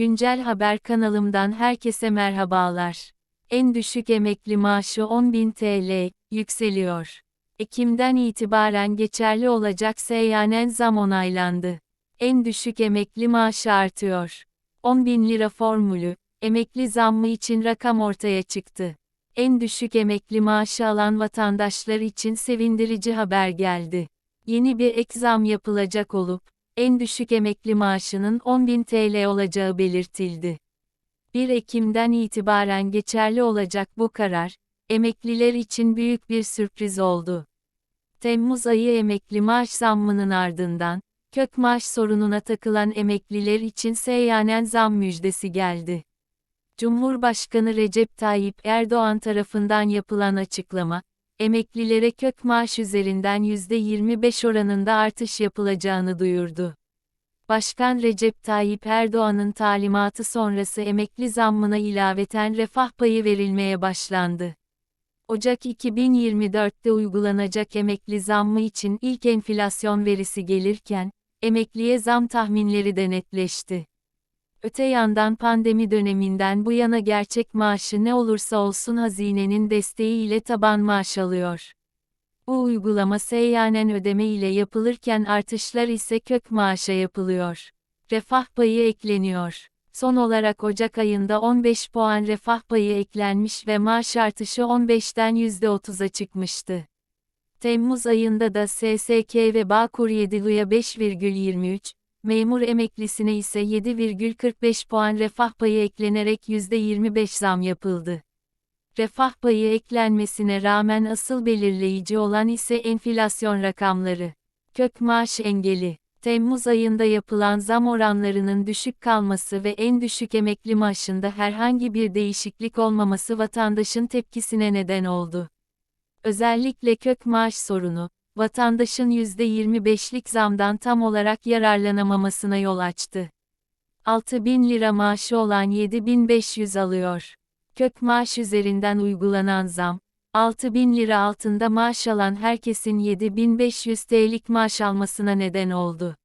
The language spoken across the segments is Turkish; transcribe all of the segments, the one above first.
Güncel Haber kanalımdan herkese merhabalar. En düşük emekli maaşı 10.000 TL, yükseliyor. Ekim'den itibaren geçerli olacak seyyanen zam onaylandı. En düşük emekli maaşı artıyor. 10.000 lira formülü, emekli zammı için rakam ortaya çıktı. En düşük emekli maaşı alan vatandaşlar için sevindirici haber geldi. Yeni bir ek zam yapılacak olup, en düşük emekli maaşının 10.000 TL olacağı belirtildi. 1 Ekim'den itibaren geçerli olacak bu karar, emekliler için büyük bir sürpriz oldu. Temmuz ayı emekli maaş zammının ardından, kök maaş sorununa takılan emekliler için seyyanen zam müjdesi geldi. Cumhurbaşkanı Recep Tayyip Erdoğan tarafından yapılan açıklama, emeklilere kök maaş üzerinden %25 oranında artış yapılacağını duyurdu. Başkan Recep Tayyip Erdoğan'ın talimatı sonrası emekli zammına ilaveten refah payı verilmeye başlandı. Ocak 2024'te uygulanacak emekli zammı için ilk enflasyon verisi gelirken, emekliye zam tahminleri de netleşti. Öte yandan pandemi döneminden bu yana gerçek maaşı ne olursa olsun hazinenin desteğiyle taban maaş alıyor. Bu uygulama seyyanen ödeme ile yapılırken artışlar ise kök maaşa yapılıyor. Refah payı ekleniyor. Son olarak Ocak ayında 15 puan refah payı eklenmiş ve maaş artışı 15'ten %30'a çıkmıştı. Temmuz ayında da SSK ve Bağkur 7'luya 5,23, memur emeklisine ise 7,45 puan refah payı eklenerek %25 zam yapıldı. Refah payı eklenmesine rağmen asıl belirleyici olan ise enflasyon rakamları. Kök maaş engeli. Temmuz ayında yapılan zam oranlarının düşük kalması ve en düşük emekli maaşında herhangi bir değişiklik olmaması vatandaşın tepkisine neden oldu. Özellikle kök maaş sorunu, vatandaşın %25'lik zamdan tam olarak yararlanamamasına yol açtı. 6 bin lira maaşı olan 7500 alıyor. Kök maaş üzerinden uygulanan zam, 6 bin lira altında maaş alan herkesin 7500 TL'lik maaş almasına neden oldu.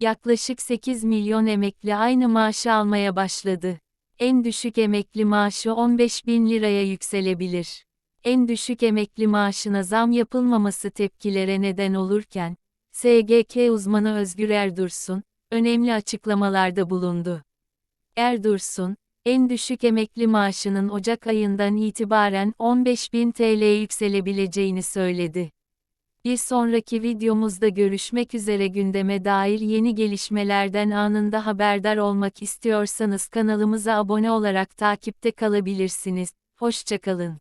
Yaklaşık 8 milyon emekli aynı maaşı almaya başladı. En düşük emekli maaşı 15 bin liraya yükselebilir en düşük emekli maaşına zam yapılmaması tepkilere neden olurken, SGK uzmanı Özgür Erdursun, önemli açıklamalarda bulundu. Erdursun, en düşük emekli maaşının Ocak ayından itibaren 15.000 TL'ye yükselebileceğini söyledi. Bir sonraki videomuzda görüşmek üzere gündeme dair yeni gelişmelerden anında haberdar olmak istiyorsanız kanalımıza abone olarak takipte kalabilirsiniz. Hoşçakalın.